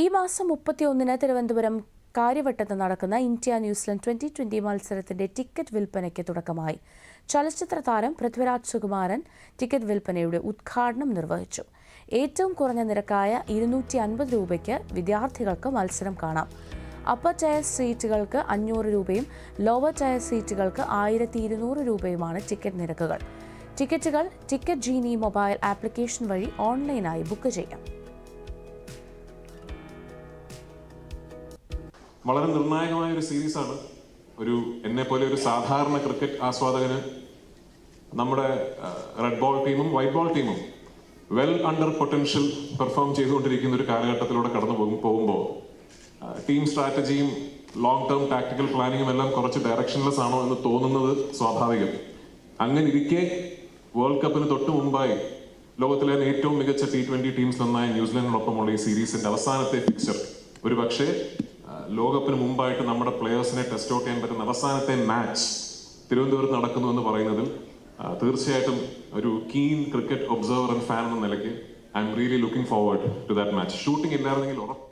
ഈ മാസം മുപ്പത്തിയൊന്നിന് തിരുവനന്തപുരം കാര്യവട്ടത്ത് നടക്കുന്ന India New Zealand twenty twenty മത്സരത്തിന്റെ ടിക്കറ്റ് വിൽപ്പനയ്ക്ക് തുടക്കമായി. ചലച്ചിത്ര താരം പൃഥ്വിരാജ് സുകുമാരൻ ടിക്കറ്റ് വിൽപ്പനയുടെ ഉദ്ഘാടനം നിർവഹിച്ചു. ഏറ്റവും കുറഞ്ഞ നിരക്കായ ഇരുന്നൂറ്റി അൻപത് രൂപയ്ക്ക് വിദ്യാർത്ഥികൾക്ക് മത്സരം കാണാം. അപ്പർ ടയർ സീറ്റുകൾക്ക് അഞ്ഞൂറ് രൂപയും ലോവർ ടയർ സീറ്റുകൾക്ക് ആയിരത്തി ഇരുന്നൂറ് രൂപയുമാണ് ടിക്കറ്റ് നിരക്കുകൾ. ടിക്കറ്റുകൾ ടിക്കറ്റ് ജീനി മൊബൈൽ ആപ്ലിക്കേഷൻ വഴി ഓൺലൈനായി ബുക്ക് ചെയ്യാം. വളരെ നിർണായകമായ ഒരു സീരീസ് ആണ് ഒരു എന്നെ പോലെ ഒരു സാധാരണ ക്രിക്കറ്റ് ആസ്വാദകന് നമ്മുടെ റെഡ് ബോൾ ടീമും വൈറ്റ് ബോൾ ടീമും വെൽ അണ്ടർ പൊട്ടൻഷ്യൽ പെർഫോം ചെയ്തുകൊണ്ടിരിക്കുന്ന ഒരു കാലഘട്ടത്തിലൂടെ കടന്നു പോകും പോകുമ്പോൾ ടീം സ്ട്രാറ്റജിയും ലോങ് ടേം ടാക്ടിക്കൽ പ്ലാനിങ്ങും എല്ലാം കുറച്ച് ഡയറക്ഷൻലെസ് ആണോ എന്ന് തോന്നുന്നത് സ്വാഭാവികം. അങ്ങനെ ഇരിക്കെ വേൾഡ് കപ്പിന് തൊട്ട് മുമ്പായി ലോകത്തിലെ ഏറ്റവും മികച്ച ടി ട്വന്റി ടീംസ് ഒന്നായ ന്യൂസിലൻഡിനൊപ്പമുള്ള ഈ സീരീസിന്റെ അവസാനത്തെ ഫിക്സർ ഒരു പക്ഷേ ലോകകപ്പിന് മുമ്പായിട്ട് നമ്മുടെ പ്ലെയേഴ്സിനെ ടെസ്റ്റ് ഔട്ട് ചെയ്യാൻ പറ്റുന്ന അവസാനത്തെ മാച്ച് തിരുവനന്തപുരത്ത് നടക്കുന്നു എന്ന് പറയുന്നതിൽ തീർച്ചയായിട്ടും ഒരു keen cricket observer and fan എന്ന നിലയ്ക്ക് I'm really looking forward to that match shooting ഇല്ലായിരുന്നെങ്കിൽ ഉറപ്പ്